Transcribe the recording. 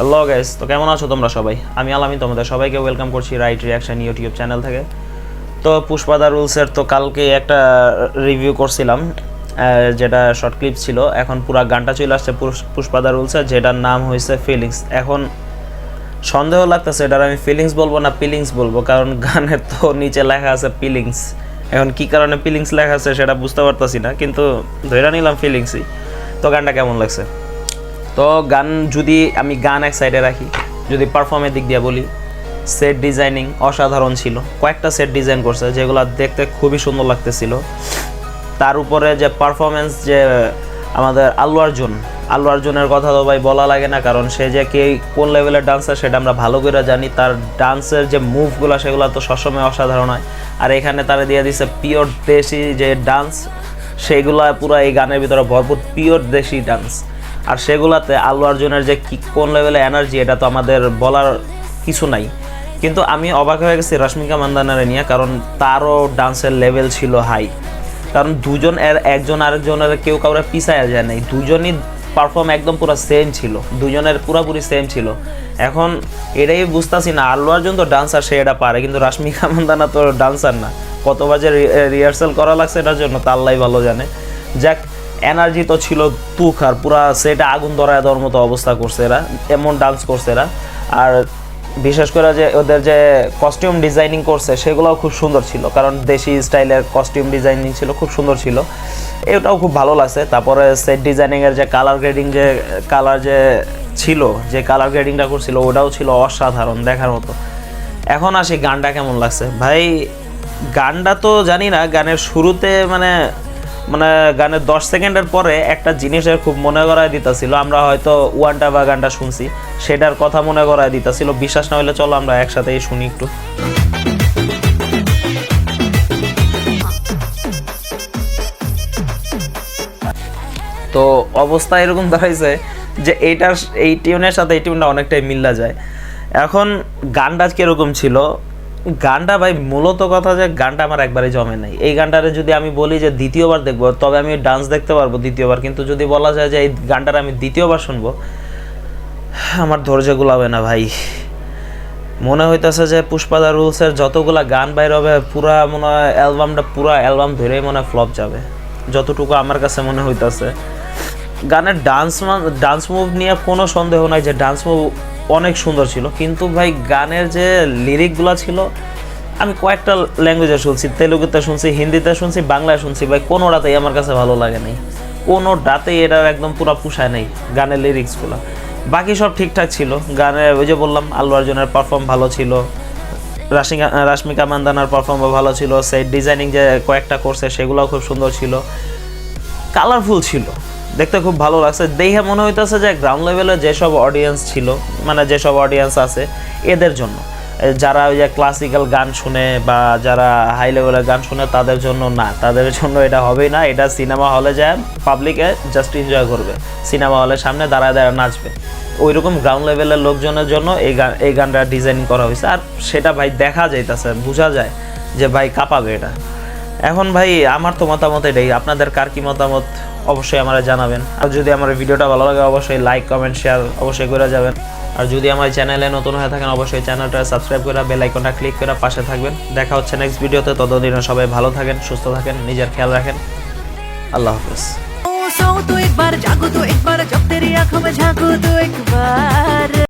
Hello guys তো কেমন আছো তোমরা সবাই? আমি আলামি তোমাদের সবাইকে ওয়েলকাম করছি রাইট রিয়াকশন ইউটিউব চ্যানেল থেকে। তো পুষ্পাদা রুলসের তো কালকে একটা রিভিউ করছিলাম যেটা শর্ট ক্লিপ ছিল। এখন পুরা গানটা চলে আসছে পুষ- পুষ্পাদা রুলসের যেটার নাম হয়েছে ফিলিংস এখন সন্দেহ লাগতেছে, এটার আমি ফিলিংস বলব না পিলিংস বলব, কারণ গানের তো নিচে লেখা আছে পিলিংস এখন কি কারণে পিলিংস লেখা আছে সেটা বুঝতে পারতাছি না, কিন্তু ধরে নিলাম ফিলিংসই তো গানটা কেমন লাগছে? তো গান যদি আমি গান এক সাইডে রাখি, যদি পারফর্মের দিক দিয়ে বলি সেট ডিজাইনিং অসাধারণ ছিল। কয়েকটা সেট ডিজাইন করছে, যেগুলো দেখতে খুবই সুন্দর লাগতেছিল। তার উপরে যে পারফরমেন্স যে আমাদের আল্লু অর্জুন আল্লু অর্জুনের কথা তো ভাই বলা লাগে না, কারণ সে যে কে কোন লেভেলের ডান্সার সেটা আমরা ভালো করে জানি। তার ডান্সের যে মুভগুলো সেগুলো তো সবসময় অসাধারণ হয়। আর এখানে তারা দিয়ে দিছে পিওর দেশি যে ডান্স সেগুলা পুরো এই গানের ভিতরে ভরপুর পিওর দেশি ডান্স আর সেগুলাতে আল্লু অর্জুনের যে কি কোন লেভেলে এনার্জি এটা তো আমাদের বলার কিছু নাই। কিন্তু আমি অবাক হয়ে গেছি রশ্মিকা মান্দানারে নিয়ে, কারণ তারও ডান্সের লেভেল ছিল হাই কারণ দুজন এর একজন আরেকজনের কেউ কাউরে পিছায় যায় নাই। দুজনই পারফর্ম একদম পুরো সেম ছিল। দুজনের পুরোপুরি সেম ছিল। এখন এটাই বুঝতাছি না আল্লু অর্জুন তো ডান্সার সে এটা পারে, কিন্তু রাশ্মিকা মান্দানা তো ডান্সার না। কত বাজে রিহার্সাল করা লাগছে এটার জন্য, তা আল্লাহ ভালো জানে। যাক এনার্জি তো ছিল তুখ আর পুরা সেটা আগুন ধরায় দেওয়ার মতো অবস্থা করছে এরা, এমন ডান্স করছে এরা। আর বিশেষ করে যে ওদের যে কস্টিউম ডিজাইনিং করছে, সেগুলোও খুব সুন্দর ছিল। কারণ দেশি স্টাইলের কস্টিউম ডিজাইনিং ছিল, খুব সুন্দর ছিল। এটাও খুব ভালো লাগছে। তারপরে সেট ডিজাইনিংয়ের যে কালার গ্রেডিং যে কালার যে ছিল, যে কালার গ্রেডিংটা করছিল, ওটাও ছিল অসাধারণ দেখার মতো। এখন আসি গানটা কেমন লাগছে? ভাই, গানটা তো জানি না, গানের শুরুতে মানে মানে গানের দশ সেকেন্ডের পরে একটা জিনিসের খুব মনে করায় দিতেছিল, আমরা হয়তো ওয়ানটা বা গানটা শুনছি, সেটার কথা মনে করায় দিতেছিল, বিশ্বাস না হলে চলো আমরা একসাথেই শুনি একটু। তো অবস্থা এরকম দাঁড়াইছে যে এইটার, এই টিউনের সাথে এই টিউনটা অনেকটাই মিল্লা যায়। এখন গানটা কীরকম ছিল? গানটা ভাই মূলত কথা যে গানটা আমার একবারে জমে নাই। এই গানটারে যদি আমি বলি যে দ্বিতীয়বার দেখব, তবে আমি ডান্স দেখতে পারব দ্বিতীয়বার। কিন্তু যদি বলা যায় যে এই গানটার আমি দ্বিতীয়বার শুনব, আমার ধৈর্য গুলাবে না ভাই। মনে হইতেছে যে পুষ্পাদা রুলসের যতগুলা গান বাইর হবে পুরা মনে হয় অ্যালবামটা পুরা অ্যালবাম ধরেই মনে হয় ফ্লপ যাবে। যতটুকু আমার কাছে মনে হইতাছে। গানের ডান্স ডান্স মুভ নিয়ে কোনো সন্দেহ নাই যে ডান্স মুভ অনেক সুন্দর ছিল। কিন্তু ভাই, গানের যে লিরিকগুলো ছিল, আমি কয়েকটা ল্যাঙ্গুয়েজে শুনছি, তেলুগুতে শুনছি, হিন্দিতে শুনছি, বাংলায় শুনছি, ভাই, কোনোটাতেই আমার কাছে ভালো লাগে নাই। কোনো ডাতেই এটা একদম পুরো পুষায় নাই গানের লিরিক্সগুলো বাকি সব ঠিকঠাক ছিল। গানে ওই যে বললাম আল্লু অর্জুনের পারফর্ম ভালো ছিল। রাশিকা রাশ্মিকা মান্দানার পারফর্মও ভালো ছিল। সেট ডিজাইনিং যে কয়েকটা করছে সেগুলোও খুব সুন্দর ছিল। কালারফুল ছিল। দেখতে খুব ভালো লাগছে। দেখে মনে হইতেছে যে গ্রাউন্ড লেভেলে যেসব অডিয়েন্স ছিল মানে যেসব অডিয়েন্স আছে, এদের জন্য। যারা ওই যে ক্লাসিক্যাল গান শুনে বা যারা হাই লেভেলের গান শুনে, তাদের জন্য না। তাদের জন্য এটা হবেই না। এটা সিনেমা হলে যায় পাবলিকে জাস্ট এনজয় করবে। সিনেমা হলের সামনে দাঁড়ায় দাঁড়ায় নাচবে। ওই রকম গ্রাউন্ড লেভেলের লোকজনের জন্য এই গান এই গানটা ডিজাইন করা হয়েছে আর সেটা ভাই দেখা যাইতেছে, বোঝা যায় যে ভাই কাঁপাবে এটা। এখন ভাই আমার তো মতামত এটাই আপনাদের কার কি মতামত অবশ্যই আমরা জানাবেন আর যদি আমার এই ভিডিওটা ভালো লাগে অবশ্যই লাইক কমেন্ট শেয়ার অবশ্যই করে যাবেন আর যদি আমার চ্যানেলে নতুন হয়ে থাকেন অবশ্যই চ্যানেলটা সাবস্ক্রাইব করে বেল আইকনটা ক্লিক করে পাশে থাকবেন দেখা হচ্ছে নেক্সট ভিডিওতে ততদিনে সবাই ভালো থাকেন সুস্থ থাকেন নিজের খেয়াল রাখেন আল্লাহ হাফেজ सो तो एक बार जागो तो एक बार जब तेरी आंखों में झांको तो एक बार